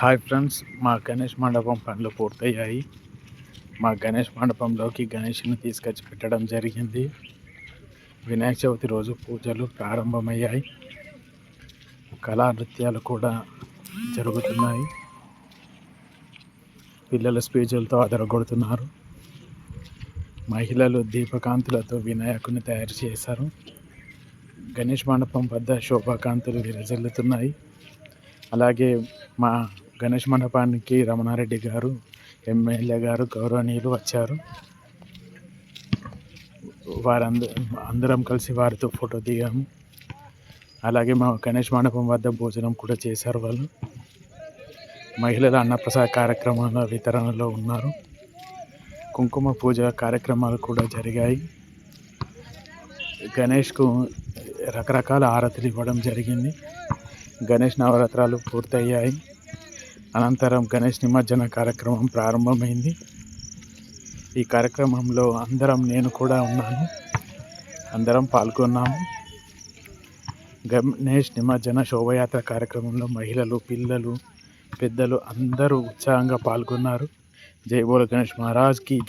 Hi friends మా గణేష్ మండపం పనులు పూర్తయ్యాయి. మా గణేష్ మండపంలోకి గణేష్ని తీసుకొచ్చి పెట్టడం జరిగింది. వినాయక చవితి రోజు పూజలు ప్రారంభమయ్యాయి. కళా నృత్యాలు కూడా జరుగుతున్నాయి. పిల్లల స్పీచులతో అదరగొడుతున్నారు. మహిళలు దీపకాంతులతో వినాయకుని తయారు చేశారు. గణేష్ మండపం వద్ద శోభాకాంతులు విరజల్లుతున్నాయి. అలాగే మా గణేష్ మండపానికి రమణారెడ్డి గారు ఎమ్మెల్యే గారు గౌరవనీయులు వచ్చారు. వారంద అందరం కలిసి వారితో ఫోటో దిగాము. అలాగే మా గణేష్ మండపం వద్ద భోజనం కూడా చేశారు వాళ్ళు. మహిళల అన్నప్రసాద కార్యక్రమాల వితరణలో ఉన్నారు. కుంకుమ పూజ కార్యక్రమాలు కూడా జరిగాయి. గణేష్కు రకరకాల ఆరతులు ఇవ్వడం జరిగింది. గణేష్ నవరాత్రాలు పూర్తయ్యాయి. అనంతరం గణేష్ నిమజ్జన కార్యక్రమం ప్రారంభమైంది. ఈ కార్యక్రమంలో అందరం నేను కూడా ఉన్నాను. అందరం పాల్గొన్నాము. గణేష్ నిమజ్జన శోభయాత్ర కార్యక్రమంలో మహిళలు పిల్లలు పెద్దలు అందరూ ఉత్సాహంగా పాల్గొన్నారు. జై బోల గణేష్ మహారాజ్కి